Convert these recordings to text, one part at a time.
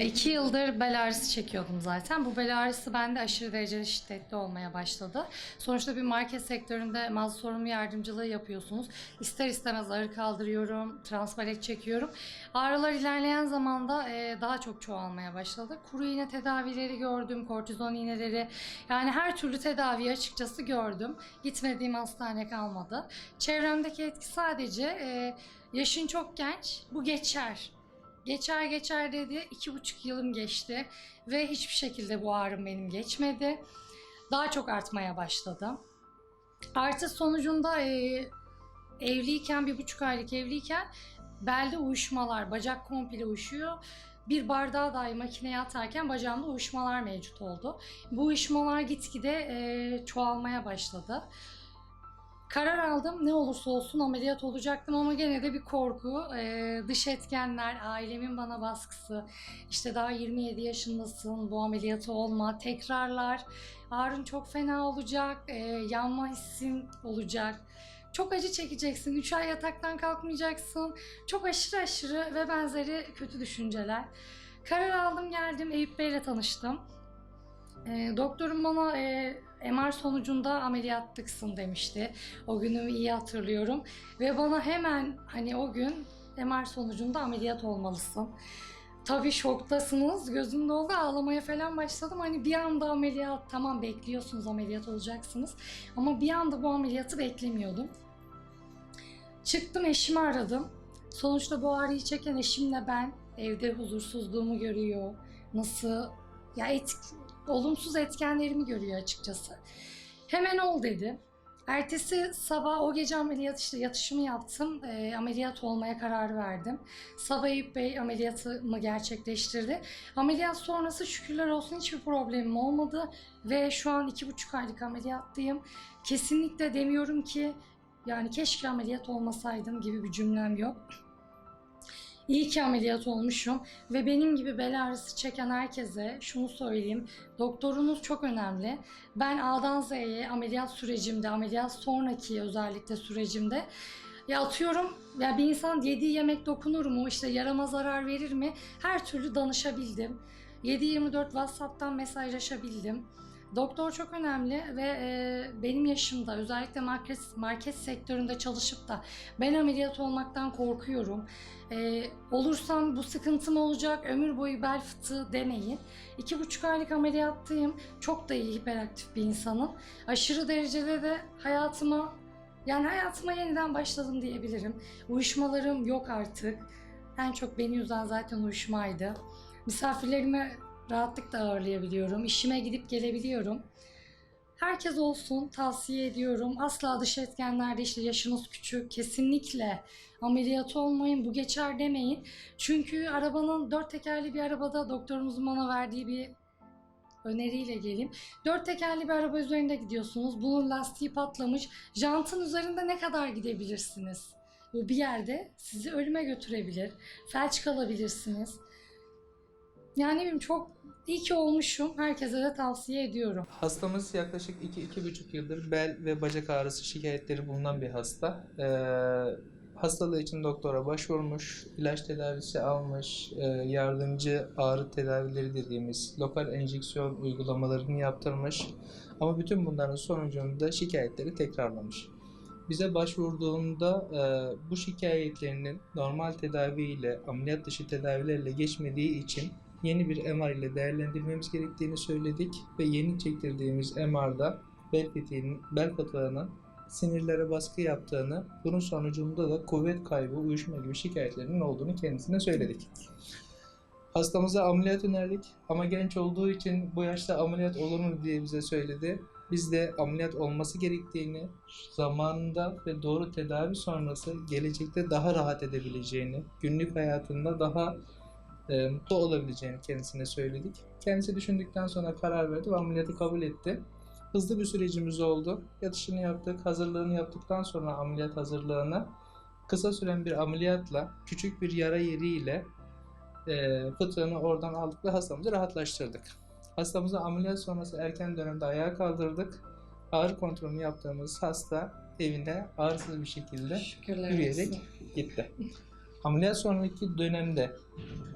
Ee, iki yıldır bel ağrısı çekiyordum zaten. Bu bel ağrısı bende aşırı derecede şiddetli olmaya başladı. Sonuçta bir market sektöründe mağaza sorumlu yardımcılığı yapıyorsunuz. İster istemez ağrı kaldırıyorum, transpalet çekiyorum. Ağrılar ilerleyen zamanda e, daha çok çoğalmaya başladı. Kuru iğne tedavileri gördüm, kortizon iğneleri. Yani her türlü tedaviyi açıkçası gördüm. Gitmediğim hastane kalmadı. Çevremdeki etki sadece e, yaşın çok genç, bu geçer. Geçer geçer dedi. iki buçuk yılım geçti ve hiçbir şekilde bu ağrım benim geçmedi. Daha çok artmaya başladı. Artı sonucunda e, evliyken, bir buçuk aylık evliyken belde uyuşmalar, bacak komple uyuşuyor. Bir bardağı dahi makineye atarken bacağımda uyuşmalar mevcut oldu. Bu uyuşmalar gitgide e, çoğalmaya başladı. Karar aldım ne olursa olsun ameliyat olacaktım ama gene de bir korku, e, dış etkenler, ailemin bana baskısı, işte daha 27 yaşındasın bu ameliyatı olma, tekrarlar, ağrın çok fena olacak, e, yanma hissin olacak. Çok acı çekeceksin, 3 ay yataktan kalkmayacaksın. Çok aşırı aşırı ve benzeri kötü düşünceler. Karar aldım geldim Eyüp Bey'le tanıştım. E, doktorum bana e, MR sonucunda ameliyatlıksın demişti. O günümü iyi hatırlıyorum. Ve bana hemen hani o gün MR sonucunda ameliyat olmalısın. Tabii şoktasınız. Gözüm doldu ağlamaya falan başladım. Hani bir anda ameliyat tamam bekliyorsunuz ameliyat olacaksınız. Ama bir anda bu ameliyatı beklemiyordum. Çıktım eşimi aradım. Sonuçta bu ağrıyı çeken eşimle ben evde huzursuzluğumu görüyor. Nasıl ya et, olumsuz etkenlerimi görüyor açıkçası. Hemen ol dedi. Ertesi sabah o gece ameliyat işte yatışımı yaptım. Ee, ameliyat olmaya karar verdim. Sabah Eyüp Bey ameliyatımı gerçekleştirdi. Ameliyat sonrası şükürler olsun hiçbir problemim olmadı. Ve şu an iki buçuk aylık ameliyattayım. Kesinlikle demiyorum ki yani keşke ameliyat olmasaydım gibi bir cümlem yok. İyi ki ameliyat olmuşum ve benim gibi bel ağrısı çeken herkese şunu söyleyeyim. Doktorunuz çok önemli. Ben A'dan Z'ye ameliyat sürecimde, ameliyat sonraki özellikle sürecimde ya atıyorum ya bir insan yediği yemek dokunur mu, işte yarama zarar verir mi? Her türlü danışabildim. 7-24 WhatsApp'tan mesajlaşabildim. Doktor çok önemli ve e, benim yaşımda özellikle market, market sektöründe çalışıp da ben ameliyat olmaktan korkuyorum. E, olursam bu sıkıntım olacak, ömür boyu bel fıtığı demeyin. İki buçuk aylık ameliyattayım. Çok da iyi hiperaktif bir insanım. Aşırı derecede de hayatıma yani hayatıma yeniden başladım diyebilirim. Uyuşmalarım yok artık. En çok beni üzen zaten uyuşmaydı. Misafirlerimi rahatlıkla ağırlayabiliyorum. İşime gidip gelebiliyorum. Herkes olsun tavsiye ediyorum. Asla dış etkenlerde işte yaşınız küçük kesinlikle ameliyat olmayın bu geçer demeyin. Çünkü arabanın dört tekerli bir arabada doktorumuzun bana verdiği bir öneriyle geleyim. Dört tekerli bir araba üzerinde gidiyorsunuz. Bunun lastiği patlamış. Jantın üzerinde ne kadar gidebilirsiniz? Bu bir yerde sizi ölüme götürebilir. Felç kalabilirsiniz. Yani ne çok iyi ki olmuşum. Herkese de tavsiye ediyorum. Hastamız yaklaşık 2-2,5 yıldır bel ve bacak ağrısı şikayetleri bulunan bir hasta. Ee, hastalığı için doktora başvurmuş, ilaç tedavisi almış, e, yardımcı ağrı tedavileri dediğimiz lokal enjeksiyon uygulamalarını yaptırmış. Ama bütün bunların sonucunda şikayetleri tekrarlamış. Bize başvurduğunda e, bu şikayetlerinin normal tedaviyle, ameliyat dışı tedavilerle geçmediği için yeni bir MR ile değerlendirmemiz gerektiğini söyledik ve yeni çektirdiğimiz MR'da bel fıtığının, bel fıtığının sinirlere baskı yaptığını, bunun sonucunda da kuvvet kaybı, uyuşma gibi şikayetlerinin olduğunu kendisine söyledik. Hastamıza ameliyat önerdik ama genç olduğu için bu yaşta ameliyat olur mu diye bize söyledi. Biz de ameliyat olması gerektiğini, zamanında ve doğru tedavi sonrası gelecekte daha rahat edebileceğini, günlük hayatında daha e, mutlu olabileceğini kendisine söyledik. Kendisi düşündükten sonra karar verdi ve ameliyatı kabul etti. Hızlı bir sürecimiz oldu. Yatışını yaptık, hazırlığını yaptıktan sonra ameliyat hazırlığını kısa süren bir ameliyatla, küçük bir yara yeriyle e, fıtığını oradan aldık ve hastamızı rahatlaştırdık. Hastamızı ameliyat sonrası erken dönemde ayağa kaldırdık. Ağrı kontrolünü yaptığımız hasta evine ağrısız bir şekilde Şükürler yürüyerek olsun. gitti. Ameliyat sonraki dönemde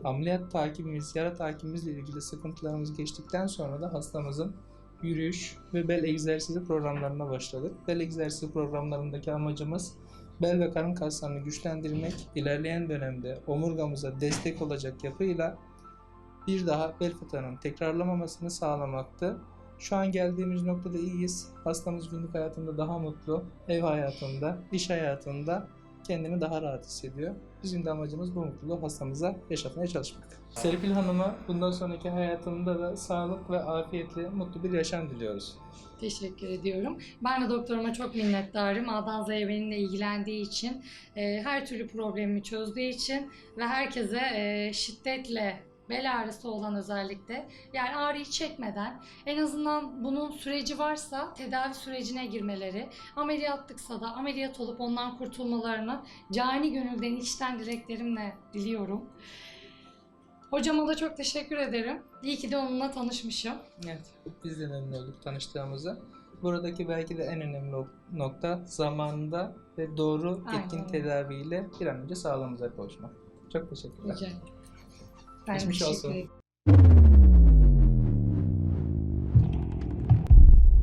ameliyat takibimiz, yara takibimizle ilgili sıkıntılarımız geçtikten sonra da hastamızın yürüyüş ve bel egzersizi programlarına başladık. Bel egzersizi programlarındaki amacımız bel ve karın kaslarını güçlendirmek, ilerleyen dönemde omurgamıza destek olacak yapıyla bir daha bel fıtığının tekrarlamamasını sağlamaktı. Şu an geldiğimiz noktada iyiyiz. Hastamız günlük hayatında daha mutlu, ev hayatında, iş hayatında kendini daha rahat hissediyor. Bizim de amacımız bu mutluluğu hastamıza yaşatmaya çalışmak. Serpil Hanım'a bundan sonraki hayatında da sağlık ve afiyetle mutlu bir yaşam diliyoruz. Teşekkür ediyorum. Ben de doktoruma çok minnettarım. A'dan Z'ye benimle ilgilendiği için, e, her türlü problemimi çözdüğü için ve herkese e, şiddetle bel ağrısı olan özellikle yani ağrıyı çekmeden en azından bunun süreci varsa tedavi sürecine girmeleri, ameliyatlıksa da ameliyat olup ondan kurtulmalarını cani gönülden içten dileklerimle diliyorum. Hocama da çok teşekkür ederim. İyi ki de onunla tanışmışım. Evet, biz de memnun olduk tanıştığımıza. Buradaki belki de en önemli ok- nokta zamanında ve doğru etkin tedaviyle bir an önce sağlığımıza kavuşmak. Çok teşekkürler. Rica ederim. Ben Geçmiş teşekkür olsun. ederim.